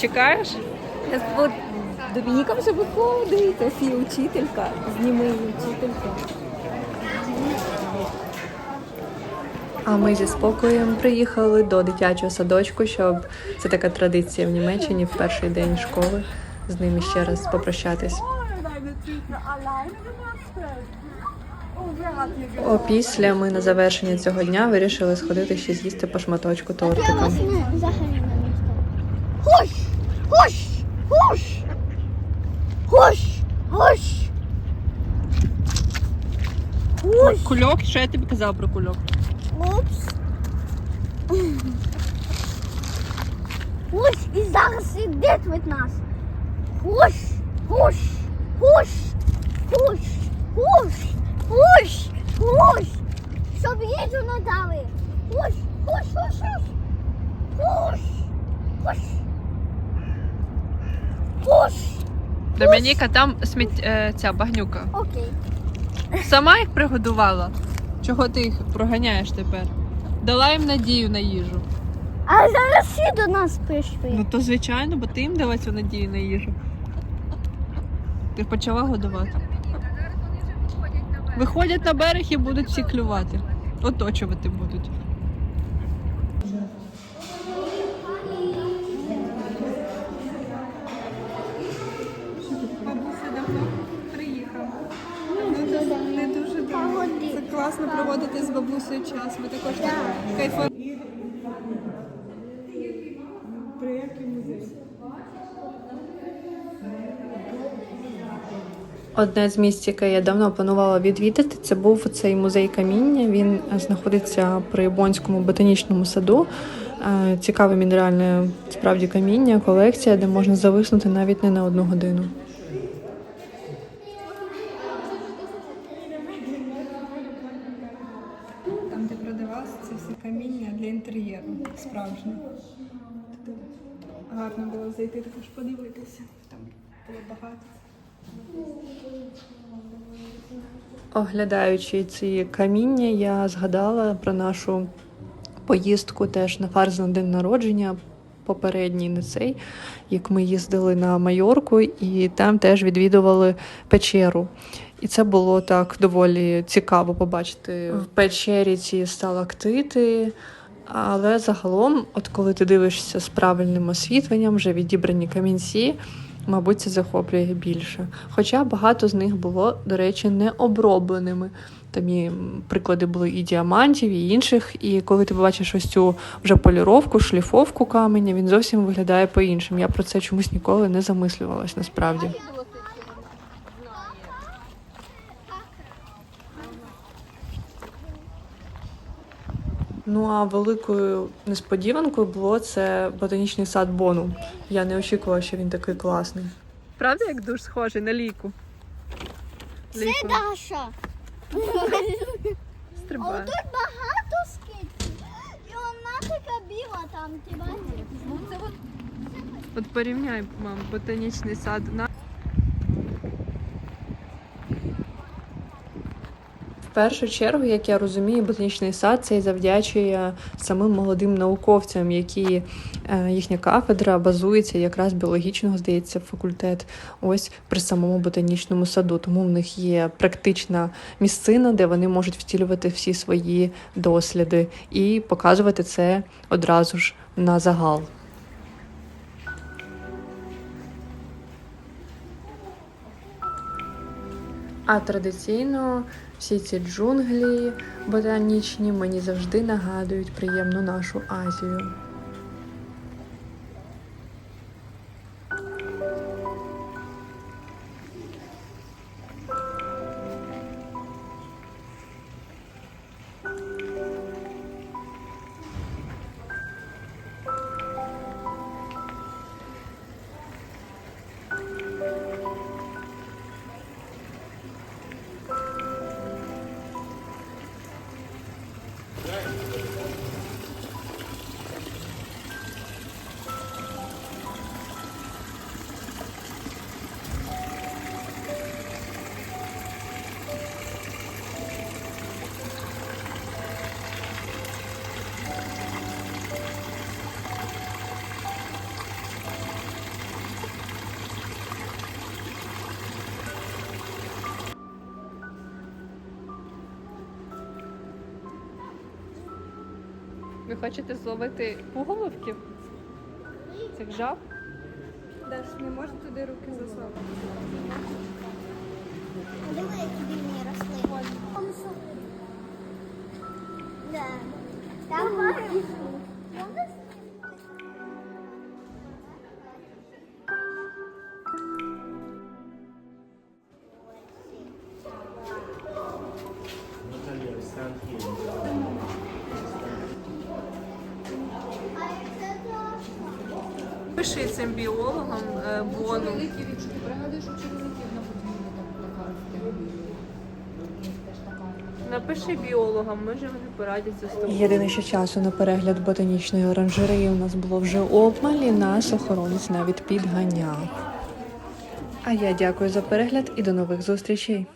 чекаєш? Домініка вже виходить, Софія учителька, зніми її учителька. А ми зі спокоєм приїхали до дитячого садочку, щоб це така традиція в Німеччині в перший день школи з ними ще раз попрощатись. Опісля ми на завершення цього дня вирішили сходити ще з'їсти по шматочку тортика. Hush! Hush! Hush! Хуш! Хуш! Кульок, що я тобі казав про кульок? Упс. Хуш! І зараз ідить від нас. Хуш! Хуш! Домініка, там сміт... е, ця багнюка. Окей. Сама їх пригодувала? Чого ти їх проганяєш тепер? Дала їм надію на їжу. А зараз всі до нас прийшли. Ну то звичайно, бо ти їм дала цю надію на їжу. Ти почала годувати. Виходять на берег і будуть всі клювати. Оточувати будуть. Класно проводити з бабусею час. Ми також кайфуємо. Одне з місць, яке я давно планувала відвідати, це був цей музей каміння. Він знаходиться при Бонському ботанічному саду. Е, Цікаве мінеральне справді каміння, колекція, де можна зависнути навіть не на одну годину. Там, де продавалося це каміння для інтер'єру. Справжнє. Гарно було зайти також подивитися. Там було багато. Оглядаючи ці каміння, я згадала про нашу поїздку теж на фарз на день народження, попередній не цей, як ми їздили на Майорку, і там теж відвідували печеру. І це було так доволі цікаво побачити в печері ці сталактити. Але загалом, от коли ти дивишся з правильним освітленням, вже відібрані камінці, мабуть, це захоплює більше. Хоча багато з них було, до речі, не обробленими. Там і приклади були і діамантів, і інших. І коли ти бачиш ось цю вже поліровку, шліфовку каменя, він зовсім виглядає по-іншому. Я про це чомусь ніколи не замислювалась насправді. Ну а великою несподіванкою було це ботанічний сад Бону. Я не очікувала, що він такий класний. Правда, як дуже схожий на ліку? Це Даша. А Стрибає. тут багато скидки. І вона така біла там, ти бачиш? От порівняй, мам, ботанічний сад на В першу чергу, як я розумію, ботанічний сад цей завдячує самим молодим науковцям, які е, їхня кафедра базується якраз біологічного, здається, факультет, ось при самому ботанічному саду. Тому в них є практична місцина, де вони можуть втілювати всі свої досліди і показувати це одразу ж на загал. А традиційно всі ці джунглі ботанічні мені завжди нагадують приємну нашу Азію. Ви хочете зловити пуголовків? Цих жаб? Даш, не можна туди руки засовувати. Пиши цим біологам е, бону. Напиши біологам, може вони порадяться з тобою. Єдине, що часу на перегляд ботанічної оранжереї у нас було вже обмаль, і нас охоронець навіть підганяв. А я дякую за перегляд і до нових зустрічей.